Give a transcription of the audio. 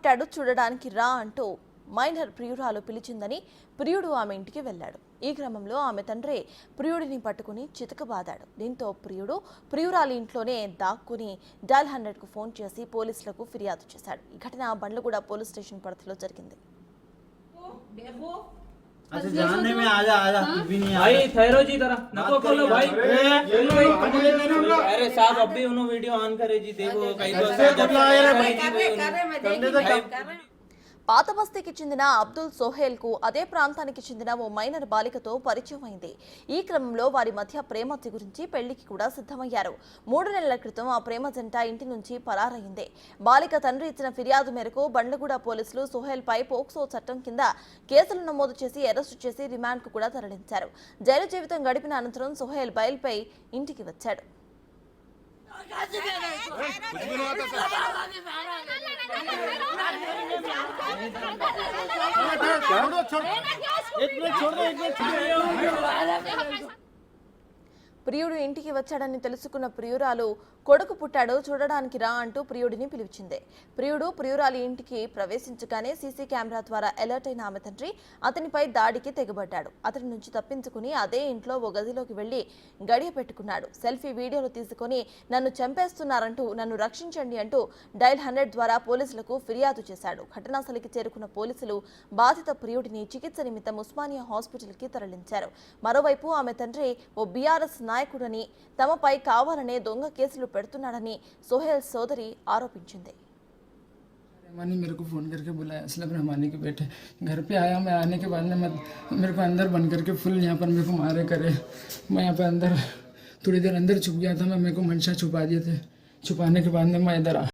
పుట్టాడు చూడడానికి రా అంటూ మైనర్ ప్రియురాలు పిలిచిందని ప్రియుడు ఆమె ఇంటికి వెళ్ళాడు. ఈ క్రమంలో ఆమె తండ్రి ప్రియుడిని పట్టుకుని చితకబాదాడు. దీంతో ప్రియుడు ప్రియురాలి ఇంట్లోనే దాక్కుని డైల్ హండ్రెడ్కు ఫోన్ చేసి పోలీసులకు ఫిర్యాదు చేశాడు. ఈ ఘటన బండ్లగూడ పోలీస్ స్టేషన్ పరిధిలో జరిగింది. अच्छा जाने में आजा आजा कुछ भी नहीं भाई ठहरो जी जरा। नको तो खोलो भाई। अरे साहब अभी उन्होंने वीडियो ऑन करे जी देखो कहीं तो कर रहे मैं देख रहा हूँ। పాత బస్తీకి చెందిన అబ్దుల్ సోహేల్కు అదే ప్రాంతానికి చెందిన ఓ మైనర్ బాలికతో పరిచయం అయింది ఈ క్రమంలో వారి మధ్య ప్రేమ గురించి పెళ్ళికి కూడా సిద్ధమయ్యారు మూడు నెలల క్రితం ఆ ప్రేమ జంట ఇంటి నుంచి పరారయింది బాలిక తండ్రి ఇచ్చిన ఫిర్యాదు మేరకు బండ్లగూడ పోలీసులు సోహేల్ పై పోక్సో చట్టం కింద కేసులు నమోదు చేసి అరెస్టు చేసి రిమాండ్కు కూడా తరలించారు జైలు జీవితం గడిపిన అనంతరం సోహేల్ బయల్పై ఇంటికి వచ్చాడు छोड़ो छोड़ो एक मिनट छोड़ दो एक मिनट छोड़ दो ప్రియుడు ఇంటికి వచ్చాడని తెలుసుకున్న ప్రియురాలు కొడుకు పుట్టాడు చూడడానికి రా అంటూ ప్రియుడిని పిలిచింది. ప్రియుడు ప్రియురాలి ఇంటికి ప్రవేశించగానే సీసీ కెమెరా ద్వారా అలర్ట్ అయిన ఆమె తండ్రి అతనిపై దాడికి తెగబడ్డాడు. అతని నుంచి తప్పించుకుని అదే ఇంట్లో ఓ గదిలోకి వెళ్ళి గడియ పెట్టుకున్నాడు. సెల్ఫీ వీడియోలు తీసుకొని నన్ను చంపేస్తున్నారంటూ నన్ను రక్షించండి అంటూ డైల్ హండ్రెడ్ ద్వారా పోలీసులకు ఫిర్యాదు చేశాడు. ఘటనాస్థలికి చేరుకున్న పోలీసులు బాధిత ప్రియుడిని చికిత్స నిమిత్తం ఉస్మానియా హాస్పిటల్కి తరలించారు. మరోవైపు ఆమె తండ్రి ఓ బీఆర్ఎస్ నాయకుడని తమపై కావాలనే దొంగ కేసులు పెడుతున్నాడని సోహెల్ సోదరి ఆరోపించింది रहमानी मेरे को फ़ोन करके बुलाया असलम रहमानी के बेटे घर पे आया मैं आने के बाद में मत मेरे को अंदर बंद करके फुल यहाँ पर मेरे को मारे करे मैं यहाँ पे अंदर थोड़ी देर अंदर छुप गया था मैं मेरे को मंशा छुपा दिए थे छुपाने के बाद में मैं इधर आ